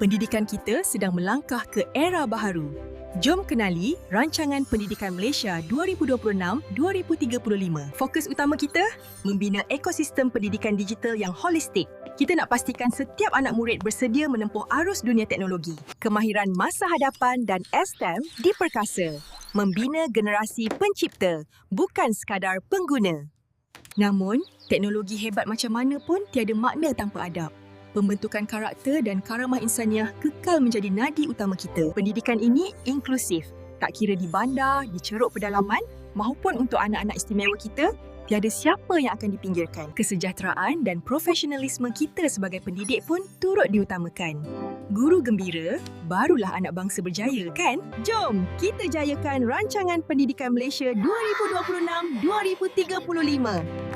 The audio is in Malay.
pendidikan kita sedang melangkah ke era baharu. Jom kenali Rancangan Pendidikan Malaysia 2026-2035. Fokus utama kita, membina ekosistem pendidikan digital yang holistik. Kita nak pastikan setiap anak murid bersedia menempuh arus dunia teknologi. Kemahiran masa hadapan dan STEM diperkasa. Membina generasi pencipta, bukan sekadar pengguna. Namun, teknologi hebat macam mana pun tiada makna tanpa adab. Pembentukan karakter dan karamah insaniah kekal menjadi nadi utama kita. Pendidikan ini inklusif. Tak kira di bandar, di ceruk pedalaman maupun untuk anak-anak istimewa kita, tiada siapa yang akan dipinggirkan. Kesejahteraan dan profesionalisme kita sebagai pendidik pun turut diutamakan. Guru gembira, barulah anak bangsa berjaya kan? Jom kita jayakan rancangan pendidikan Malaysia 2026-2035.